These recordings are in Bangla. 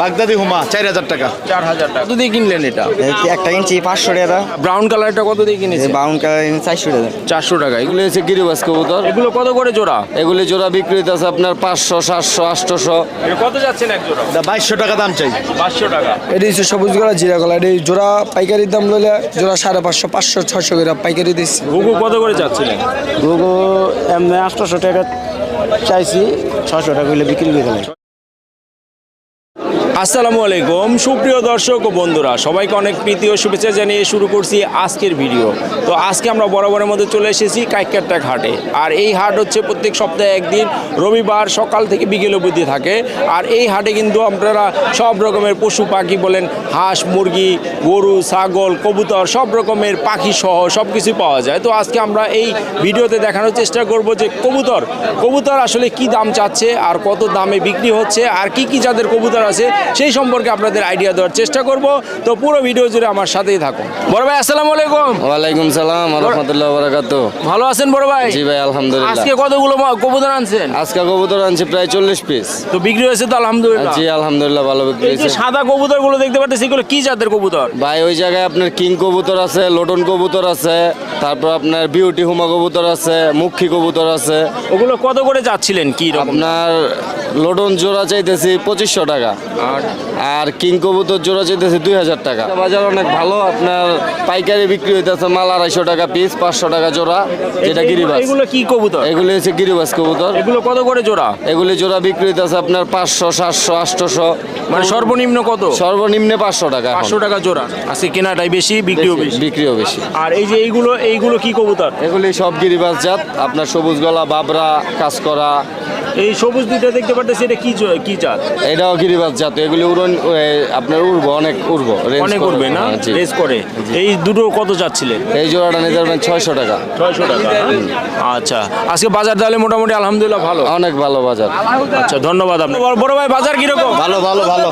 বাগদাদি হুমা চার হাজার টাকা। চার হাজার টাকা। কত দিয়ে কিনলেন এটা? একটা ইঞ্চি পাঁচশো টাকা ব্রাউন কালারটা কত দিয়ে কিনেছেন ব্রাউন কালার চারশো টাকা চারশো টাকা। এগুলো হচ্ছে গিরিবাস কবুতর এগুলো কত করে জোড়া? এগুলি জোড়া বিক্রি আছে আপনার পাঁচশো সাতশো আটশোশো। কত যাচ্ছেন এক জোড়া? বাইশশো টাকা দাম চাই। পাঁচশো টাকা। এটি হচ্ছে সবুজ গলা জিরা গলা। এটি জোড়া পাইকারির দাম লইলে জোড়া সাড়ে পাঁচশো পাঁচশো ছয়শো করে পাইকারি দিচ্ছি। ঘুঘু কত করে যাচ্ছিলেন? গুগো এমনি আটশোশো টাকা চাইছি ছশো টাকা হইলে বিক্রি করে আসসালামু আলাইকুম। সুপ্রিয় দর্শক ও বন্ধুরা, সবাইকে অনেক প্রীতি ও শুভেচ্ছা জানিয়ে শুরু করছি আজকের ভিডিও। তো আজকে আমরা বরাবরের মধ্যে চলে এসেছি কাইকারটাক হাটে আর এই হাট হচ্ছে প্রত্যেক সপ্তাহে একদিন, রবিবার সকাল থেকে বিকেল অবধি থাকে। আর এই হাটে কিন্তু আপনারা সব রকমের পশু পাখি বলেন, হাঁস, মুরগি, গরু, ছাগল, কবুতর, সব রকমের পাখি সহ সব কিছু পাওয়া যায়। তো আজকে আমরা এই ভিডিওতে দেখানোর চেষ্টা করব যে কবুতর কবুতর আসলে কি দাম চাচ্ছে, আর কত দামে বিক্রি হচ্ছে, আর কি কি যাদের কবুতর আছে সেই সম্পর্কে আপনাদের আইডিয়া দেওয়ার চেষ্টা করব। তো পুরো ভিডিও জুড়ে আমার সাথেই থাকুন। বড় ভাই আসসালামু আলাইকুম। ওয়ালাইকুম সালাম রহমতুল্লাহ বারাকাত ভালো আছেন বড় ভাই? জি ভাই আলহামদুলিল্লাহ। আজকে কতগুলো কবুতর আনছেন? আজকে কবুতর আনছি প্রায় চল্লিশ পিস তো বিক্রি হয়েছে তো আলহামদুলিল্লাহ। জি আলহামদুলিল্লাহ ভালো বিক্রি এই যে হয়েছে। সাদা কবুতরগুলো দেখতে পাচ্ছেন এগুলো কি জাতের কবুতর? ভাই ওই জায়গায় আপনার কিং কবুতর আছে লোটন কবুতর আছে তারপর আপনার বিউটি হুমা কবুতর আছে মুখী কবুতর আছে। ওগুলো কত করে যাচ্ছিলেন কি রকম? আপনার লোটন জোড়া চাইতেছি পঁচিশশো টাকা। আর কিং কবুতর জোড়া চাইতেছি দুই হাজার টাকা। বাজার অনেক ভালো আপনার পাইকারি বিক্রি হইতেছে মাল আড়াইশো টাকা পিস পাঁচশো টাকা জোড়া যেটা গিরিবাস এগুলো কি কবুতর? এগুলি হচ্ছে গিরিবাস কবুতর। এগুলো কত করে জোড়া? এগুলি জোড়া বিক্রি হইতেছে আপনার পাঁচশো সাতশো আটশোশো। মানে সর্বনিম্ন কত? সর্বনিম্নে পাঁচশো টাকা। পাঁচশো টাকা জোড়া। আজকে কেনাটাই বেশি বিক্রিও বেশি, বেশি। বিক্রিও বেশি। আর এই যে এইগুলো এইগুলো কি কবুতর? এগুলি সব গিরিবাস জাত। আপনার সবুজ গলা বাবরা কাজ করা এই সবুজ দুইটা দেখতে পারতেছি এটা কি কি জাত? এটাও গিরিবাস জাত এগুলি উড়ন আপনার উড়বো অনেক উড়বো অনেক উড়বে না? হ্যাঁ, রেস করে। এই দুটো কত যাচ্ছিলেন? এই জোড়াটা নিতে পারবেন ছয়শো টাকা। ছয়শো টাকা আচ্ছা আজকে বাজার তাহলে মোটামুটি আলহামদুলিল্লাহ ভালো। অনেক ভালো বাজার। আচ্ছা ধন্যবাদ আপনি বড়- বড় ভাই বাজার কীরকম? ভালো ভালো ভালো।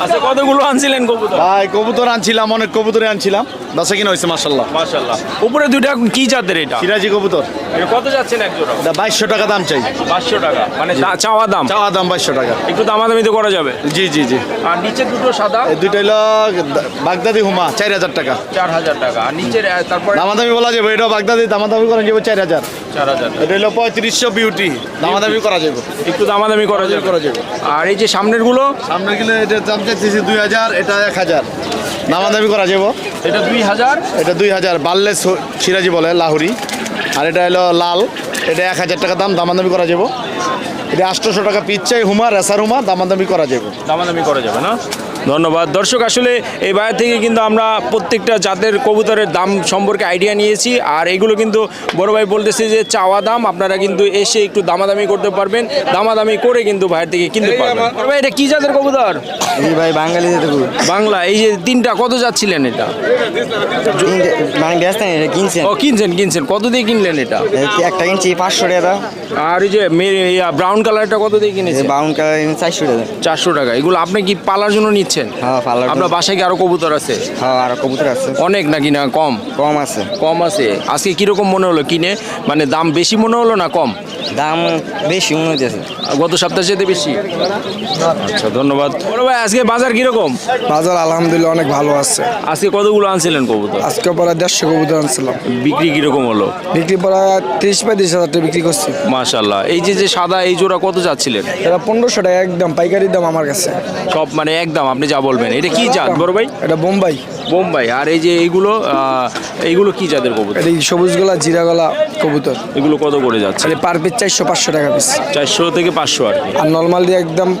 আচ্ছা কতগুলো আনছিলেন কবুতর? ভাই কবুতর আনছিলাম অনেক কবুতরে আনছিলাম। দশে কিনা হয়েছে মার্শাল্লাহ মাশাআল্লাহ। উপরে দুইটা কি জাতের এটা? সিরাজি কবুতর। এটা কত যাচ্ছেন এক জোড়া? বাইশশো টাকা দাম চাই। পাঁচশো টাকা। মানে চাওয়া দাম? চাওয়া দাম বাইশশো টাকা। একটু দামাদামি তো করা যাবে? জি জি জি। আর নিচে দুটো সাদা? দুইটা হলো বাগদাদি হুমা চার হাজার টাকা। চার হাজার টাকা। আর নিচের তারপরে? দামাদামি বলা যাবে এটা বাগদাদি দামাদামি করা যাবে চার হাজার। চার হাজার এটা হলো পঁয়ত্রিশশো বিউটি দামাদামি করা যাবে। একটু দামাদামি করা যাবে। করা যাবে। আর এই যে সামনেরগুলো সামনে গেলে এটা দাম চাইতেছি দুই হাজার এটা এক হাজার। দামাদামি করা যাব। এটা দুই হাজার? এটা দুই হাজার বাল্লে স- সিরাজি বলে লাহুরি। আর এটা হলো লাল এটা এক হাজার টাকা দাম দামাদামি করা যাব। এটা আটশোশো টাকা পিস চাই হুমা রেসার হুমা, দামাদামি করা যাবে। দামাদামি করা যাবে না? ধন্যবাদ। দর্শক আসলে এই বাইরে থেকে কিন্তু আমরা প্রত্যেকটা জাতের কবুতরের দাম সম্পর্কে আইডিয়া নিয়েছি। আর এগুলো কিন্তু বড় ভাই বলতেছে যে চাওয়া দাম আপনারা কিন্তু এসে একটু দামাদামি করতে পারবেন। দামাদামি করে কিন্তু বাইরে থেকে কিনতে পারবেন। ভাই এটা কি জাতের কবুতর? এই ভাই বাঙালি বাংলা এই যে তিনটা কত যাচ্ছিলেন এটা? মানে এটা কিনছেন। ও কিনছেন কিনছেন। কত দিয়ে কিনলেন এটা? একটা ইঞ্চি পাঁচশো টাকা আর এই যে ব্রাউন কালারটা কত দিয়ে কিনেছেন? বাউন কালার চারশো টাকা চারশো টাকা। এগুলো আপনি কি পালার জন্য নিচ্ছেন? হ্যাঁ পার্লার আপনার বাসায় কি আরও কবুতর আছে? হ্যাঁ আর কবুতর আছে। অনেক নাকি না কম? কম আছে। কম আছে। আজকে কীরকম মনে হলো কিনে? মানে দাম বেশি মনে হলো না কম? দাম বেশি মনে হচ্ছে গত সপ্তাহের চেয়ে বেশি? আচ্ছা ধন্যবাদ। বড় ভাই আজকে বাজার কীরকম? বাজার আলহামদুলিল্লাহ অনেক ভালো আছে। আজকে কতগুলো আনছিলেন কবুতর? আজকে পরে দেড়শো কবুতর আনছিলাম। বিক্রি কীরকম হলো? বিক্রি পরে তিরিশ পঁয়ত্রিশ হাজার টাকা বিক্রি করছি। মাশাল্লাহ এই যে যে সাদা এই জোড়া কত যাচ্ছিলেন এটা পনেরোশো টাকা একদম পাইকারি দাম আমার কাছে। সব মানে একদম আপনি যা বলবেন। এটা কি জাত বড় ভাই? এটা বোম্বাই। বোম্বাই। আর এই যে এইগুলো এইগুলো কি জাতের কবুতর? এই সবুজ গলা জিরা গলা কবুতর। এগুলো কত করে যাচ্ছে? এটা পার পিস চারশো পাঁচশো টাকা পিস চারশো থেকে পাঁচশো আর আর নর্মাল দিয়ে একদম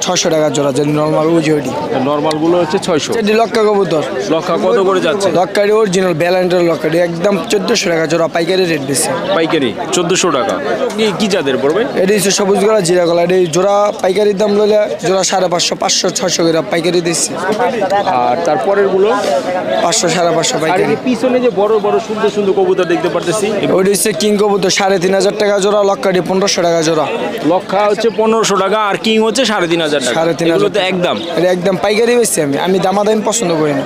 ছশো টাকা জোড়া যদি নর্মাল উজি ওটি নর্মালগুলো হচ্ছে ছয়শো। এটি লক্কা কবুতর। লক্ষা কত করে যাচ্ছে? লক্কারি অরিজিনাল ব্যালেন্ডের লক্কারি একদম চোদ্দোশো টাকা জোড়া পাইকারি রেট বেশি। পাইকারি চোদ্দোশো টাকা। কি- কি জাতের পড়বে? এটি হচ্ছে সবুজ গলা জিরা গলা এটি জোড়া পাইকারির দাম লইলে জোড়া সাড়ে পাঁচশো পাঁচশো ছশো করে পাইকারি দিচ্ছে। আর তারপরেরগুলো? পাঁচশো সাড়ে পাঁচশো পাইকারি। পিছনে যে বড় বড় সুন্দর সুন্দর কবুতর দেখতে পারতেছি ওইটা হচ্ছে কিং কবুতর সাড়ে তিন হাজার টাকা জোড়া লক্ষাটি পনেরোশো টাকা জোড়া। লক্ষা হচ্ছে পনেরোশো টাকা আর কিং হচ্ছে সাড়ে তিন হাজার টাকা। সাড়ে তিন হাজার তো একদম। একদম পাইকারি বেশি আমি। আমি দামাদামি পছন্দ করি না।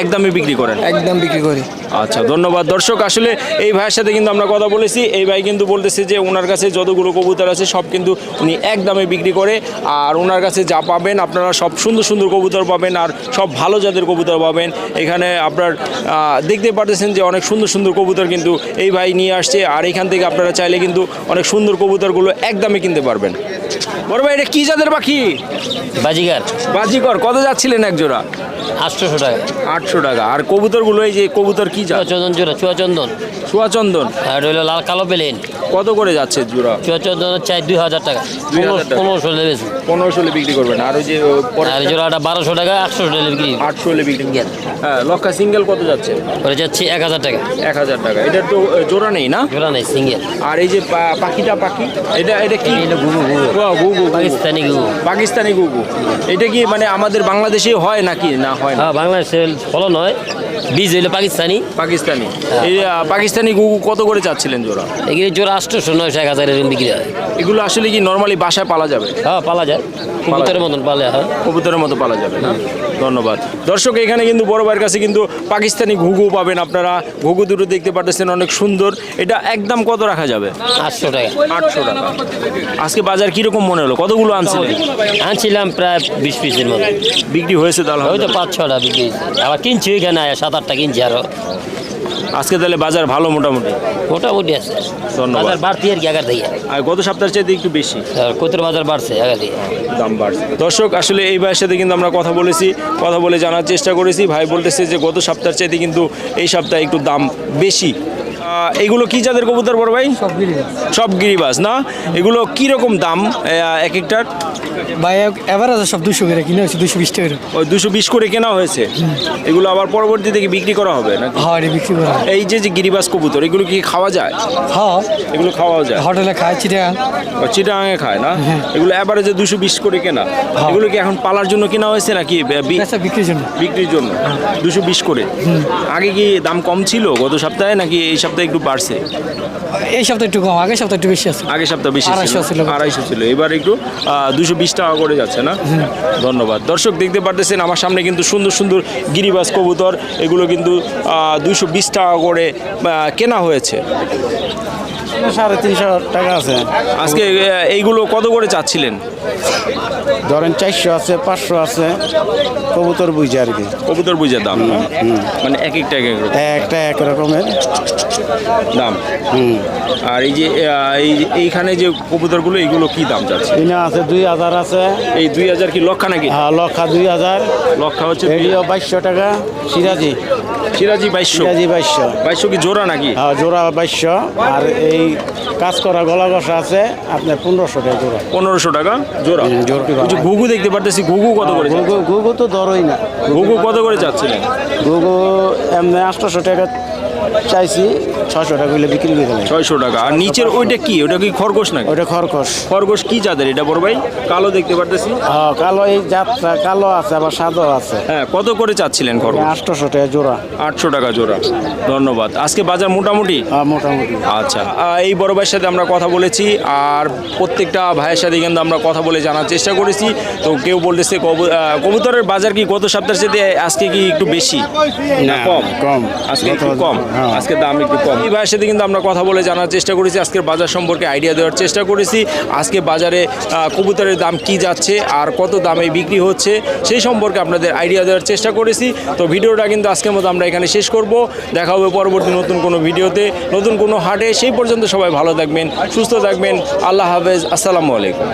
একদমই বিক্রি করেন। একদম বিক্রি করি। আচ্ছা ধন্যবাদ। দর্শক, আসলে এই ভাইয়ের সাথে কিন্তু আমরা কথা বলেছি। এই ভাই কিন্তু বলতেছে যে ওনার কাছে যতগুলো কবুতর আছে, সব কিন্তু উনি এক দামে বিক্রি করে। আর ওনার কাছে যা পাবেন, আপনারা সব সুন্দর সুন্দর কবুতর পাবেন আর সব ভালো জাতের কবুতর পাবেন। এখানে আপনার দেখতে পারতেছেন যে অনেক সুন্দর সুন্দর কবুতর কিন্তু এই ভাই নিয়ে আসছে। আর এখান থেকে আপনারা চাইলে কিন্তু অনেক সুন্দর কবুতরগুলো এক দামে কিনতে পারবেন। বড় ভাই এটা কি জাতের পাখি? বাজিগার। বাজিকর কত যাচ্ছিলেন এক জোড়া? আটশোশো টাকা। আটশো টাকা। আর কবুতরগুলো এই যে কবুতর কি জাত? চুয়াচন্দন জোড়া চুয়াচন্দন। চুয়াচন্দন। আর হইল লাল কালো পেলেন। কত করে যাচ্ছে জোড়া? চুয়াচন্দন চাই দুই হাজার টাকা। 2000 টাকা। পনেরোশো লেগেছে পনেরোশো হলে বিক্রি করবেন। আর ওই যে আর জোড়াটা বারোশো টাকা আটশো বিক্রি। আটশো হলে বিক্রি। হ্যাঁ লক্ষা সিঙ্গেল কত যাচ্ছে? ওটা যাচ্ছে এক হাজার টাকা। এক হাজার টাকা। এটা তো জোড়া নেই না? জোড়া নেই সিঙ্গেল আর এই যে পাখিটা পাখি এটা এটা কি? গুগু। পাকিস্তানি গুগু। পাকিস্তানি গুগু। এটা কি মানে আমাদের বাংলাদেশে হয় নাকি? না হয় না। হ্যাঁ বাংলাদেশে ফলো নয় বীজ হইল পাকিস্তানি। পাকিস্তানি। এই পাকিস্তানি গুগু কত করে চাচ্ছিলেন জোড়া? এগুলি জোড়া আটশোশো নয়শো এক হাজার এরকম বিক্রি হয়। এগুলো আসলে কি নর্মালি বাসায় পালা যাবে? হ্যাঁ পালা যায় কবুতরের মতন পালে হয়। কবুতরের মতো পালা যাবে না? ধন্যবাদ। দর্শক এখানে কিন্তু বড় ভাইয়ের কাছে কিন্তু পাকিস্তানি ঘুঘু পাবেন আপনারা। ঘুঘু দুটো দেখতে পারতেছেন অনেক সুন্দর। এটা একদম কত রাখা যাবে? আটশো টাকা। আটশো টাকা। আজকে বাজার কীরকম মনে হলো? কতগুলো আনছিলেন? আনছিলাম প্রায় বিশ পিসের মতো। বিক্রি হয়েছে তাহলে? ওই তো পাঁচ ছটা বিক্রি। আবার কিনছি ওইখানে সাত আটটা কিনছি আরও। আজকে তাহলে বাজার ভালো মোটামুটি? মোটামুটি আছে। ধন্যবাদ। বাজার বাড়তি আর কি আগার দিয়ে আর গত সপ্তাহের চাইতে একটু বেশি? কত বাজার বাড়ছে আগার দিয়ে দাম বাড়ছে। দর্শক আসলে এই ভাইয়ের সাথে কিন্তু আমরা কথা বলেছি কথা বলে জানার চেষ্টা করেছি। ভাই বলতেছে যে গত সপ্তাহের চাইতে কিন্তু এই সপ্তাহে একটু দাম বেশি। এগুলো কি যাদের কবুতর বড় ভাই? সব গিরিবাস না? এগুলো কি রকম দাম এক একটার? ভাই এভারেজ সব দুশো করে কিনে হচ্ছে দুশো বিশ টাকা করে। ওই দুশো বিশ করে কেনা হয়েছে? এগুলো আবার পরবর্তীতে কি বিক্রি করা হবে নাকি? হ্যাঁ বিক্রি করা এই যে যে গিরিবাস কবুতর এগুলো কি খাওয়া যায়? হ্যাঁ। এগুলো খাওয়া যায়? হোটেলে খায় চিটা চিটাঙে খায় না? এগুলো এবারে দুশো বিশ করে কেনা। এগুলো কি এখন পালার জন্য কেনা হয়েছে নাকি বিক্রির জন্য। বিক্রির জন্য? দুশো বিশ করে? আগে কি দাম কম ছিল গত সপ্তাহে নাকি এই সপ্তাহে একটু বাড়ছে? এই সপ্তাহে একটু কম আগের সপ্তাহে একটু বেশি আছে। আগের সপ্তাহে বেশি ছিল। আড়াইশো ছিল। এবার একটু দুশো বিশ টাকা করে যাচ্ছে না? ধন্যবাদ। দর্শক দেখতে পারতেছেন আমার সামনে কিন্তু সুন্দর সুন্দর গিরিবাস কবুতর এগুলো কিন্তু দুশো বিশ টাকা করে কেনা হয়েছে। সাড়ে তিনশো টাকা আছে। আজকে এইগুলো কত করে চাচ্ছিলেন? ধরেন চারশো আছে পাঁচশো আছে কবুতর বুঝে আর কি। কবুতর বুঝে দাম? মানে এক একটা এক এক একটা এক রকমের। দাম? হুম। আর এই যে এইখানে যে কবুতরগুলো এইগুলো কি দাম যাচ্ছে? কিনা আছে দুই হাজার আছে। এই দুই হাজার কি লক্ষা নাকি? হ্যাঁ, লক্ষা দুই হাজার। লক্ষা হচ্ছে বাইশশো টাকা সিরাজি। সিরাজি বাইশশো? সিরাজি বাইশশো। বাইশশো কি জোড়া নাকি? হ্যাঁ, জোড়া বাইশশো। আর এই কাজ করা গলা ঘষা আছে আপনার পনেরোশো টাকা জোড়া। পনেরোশো টাকা? জোড়া? ঘুঘু দেখতে পারতেছি ঘুঘু কত করে? গুগু গুগু তো ধরোই না। ঘুঘু কত করে যাচ্ছে গুগু এমনি আটশোশো টাকা চাইছি ছশো টাকা হইলে বিক্রি করে দেবে ছয়শো টাকা। আর নিচের ওইটা কি? ওটা কি খরগোশ নাকি? ওটা খরগোশ। খরগোশ কি জাতের? এটা বড় ভাই? কালো দেখতে পারতেছি। হ্যাঁ কালো এই যাত্রা কালো আছে আবার সাদও আছে। হ্যাঁ কত করে চাচ্ছিলেন খরগোশ? আটশোশো টাকা জোড়া। আটশো টাকা জোড়া। ধন্যবাদ। আজকে বাজার মোটামুটি? হ্যাঁ, মোটামুটি। আচ্ছা। আহ, এই বড় ভাইয়ের সাথে আমরা কথা বলেছি আর প্রত্যেকটা ভাইয়ের সাথে কিন্তু আমরা কথা বলে জানার চেষ্টা করেছি। তো কেউ বলতেছে কবু- আহ, কবুতরের বাজার কি গত সপ্তাহের সাথে আজকে কি একটু বেশি? না কম। কম। আজকে একটু কম। আজকে দাম একটু কম। এই ভাইয়ের সাথে কিন্তু আমরা কথা বলে জানার চেষ্টা করেছি, আজকের বাজার সম্পর্কে আইডিয়া দেওয়ার চেষ্টা করেছি। আজকে বাজারে কবুতরের দাম কি যাচ্ছে আর কত দামে বিক্রি হচ্ছে সেই সম্পর্কে আপনাদের আইডিয়া দেওয়ার চেষ্টা করেছি। তো ভিডিওটা কিন্তু আজকের মতো আমরা এখানে শেষ করব। দেখা হবে পরবর্তী নতুন কোনো ভিডিওতে। নতুন কোনো হাটে। সেই পর্যন্ত সবাই ভালো থাকবেন, সুস্থ থাকবেন। আল্লাহ হাফেজ। আসসালামু আলাইকুম।